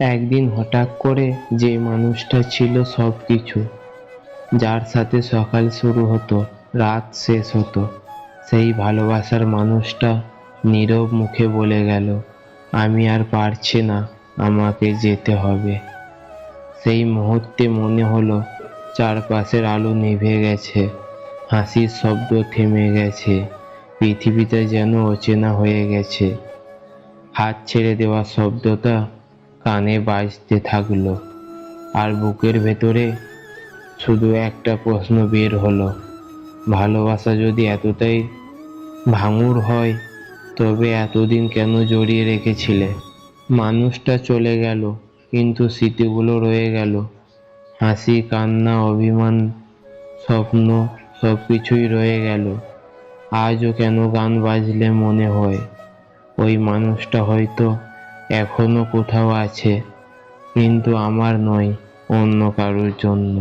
একদিন হঠাৎ করে যে মানুষটা ছিল সব কিছু যার সাথে সকাল শুরু হতো, রাত শেষ হতো, সেই ভালোবাসার মানুষটা নীরব মুখে বলে গেল, আমি আর পারছি না, আমাকে যেতে হবে। সেই মুহূর্তে মনে হলো চারপাশের আলো নিভে গেছে, হাসির শব্দ থেমে গেছে পৃথিবীতে যেন অচেনা হয়ে গেছে। হাত ছেড়ে দেওয়া শব্দটা কানে বাজতে থাকল আর বুকের ভেতরে শুধু একটা প্রশ্ন বের হলো। ভালোবাসা যদি এতটাই ভাঙুর হয়, তবে এতদিন কেন জড়িয়ে রেখেছিলে? মানুষটা চলে গেল, কিন্তু স্মৃতিগুলো রয়ে গেল। হাসি, কান্না, অভিমান, স্বপ্ন সব কিছুই রয়ে গেল। আজও কেন গান বাজলে মনে হয়? ওই মানুষটা হয়তো এখনও কোথাও আছে কিন্তু আমার নয় অন্য কারোর জন্য।